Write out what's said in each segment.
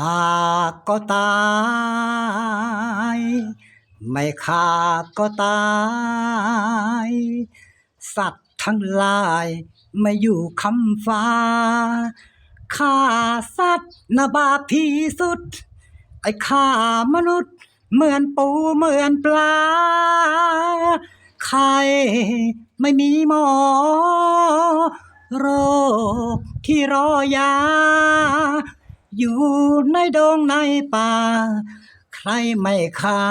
หากก็ตาย ไม่ฆ่าก็ตาย สัตว์ทั้งหลายไม่อยู่คำฟ้าฆ่าสัตว์นบาปที่สุด ไอ้ฆ่ามนุษย์ เหมือนปูเหมือนปลาใครไม่มีหมอ โรคที่รอยา อยู่ในดงในป่า ใครไม่ฆ่า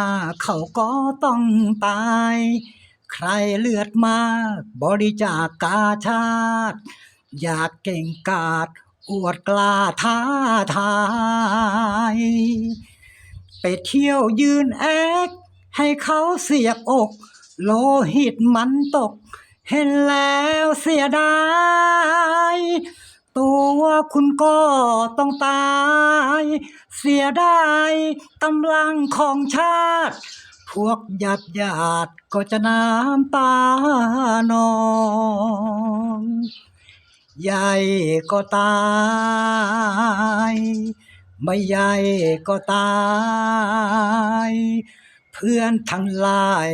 เขาก็ต้องตาย ใครเลือดมากบริจาคกาชาติ อยากเก่งกาจอวดกล้าท้าทาย ไปเที่ยวยืนแอกให้เขาเสียบอก โลหิตมันตก เห็นแล้วเสียดาย คุณก็ต้องตาย เสียดายกำลังของชาติ พวกญาติญาติก็จะน้ำตานองใหญ่ก็ตาย ไม่ใหญ่ก็ตาย เพื่อนทั้งหลาย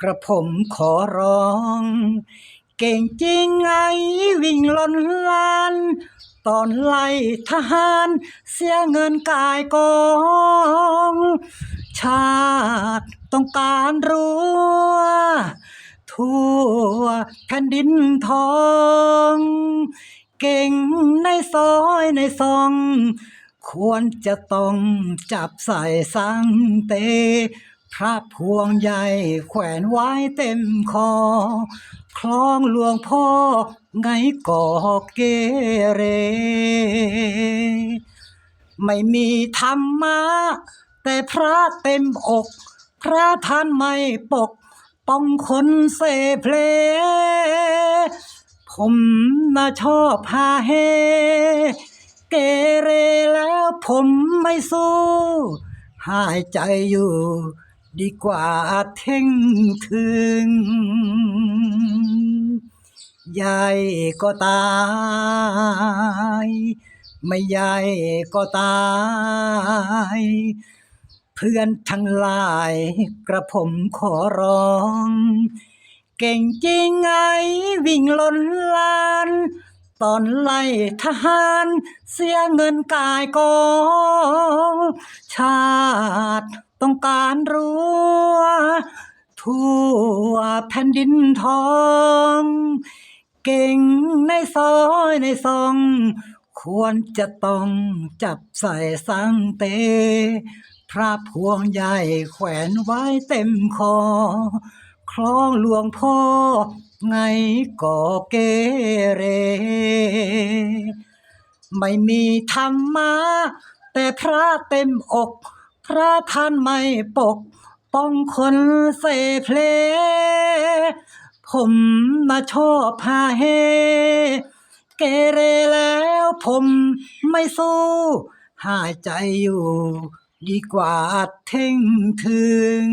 กระผมขอร้อง เก่งจริงไงวิ่งล้นลาน ตอนไล่ทหารเสียเงินกายกอง ชาติต้องการรู้ว่าทั่วแผ่นดินทอง เก่งในซอยในซอง ควรจะต้องจับใส่สังเต พระพวงใหญ่แขวนไว้เต็มคอ คล้องหลวงพ่อไงก่อเกเร ไม่มีธรรมะ แต่พระเต็มอก พระท่านไม่ปก ป้องคนเสเพล ผมน่ะชอบฮาเฮ เกเรแล้วผมไม่สู้ หายใจอยู่ ดีกว่าเท่งถึงใหญ่ก็ตาย ไม่ใหญ่ก็ตาย เพื่อนทั้งหลายกระผมขอร้อง เก่งจริงไงวิ่งล้นลาน ตอนไล่ทหารเสียเงินกายกองชาติ ต้องการรู้ทั่วแผ่นดินทอง เก่งในซอยในซอง ควรจะต้องจับใส่สังเต พระพวงใหญ่แขวนไว้เต็มคอ คล้องหลวงพ่อไงก่อเกเร ไม่มีธรรมะ แต่พระเต็มอก พระท่านไม่ปก ป้องคนเสเพล ผมมาชอบพาเฮ เกเรแล้วผมไม่สู้ หายใจอยู่ ดีกว่าเท่งถึง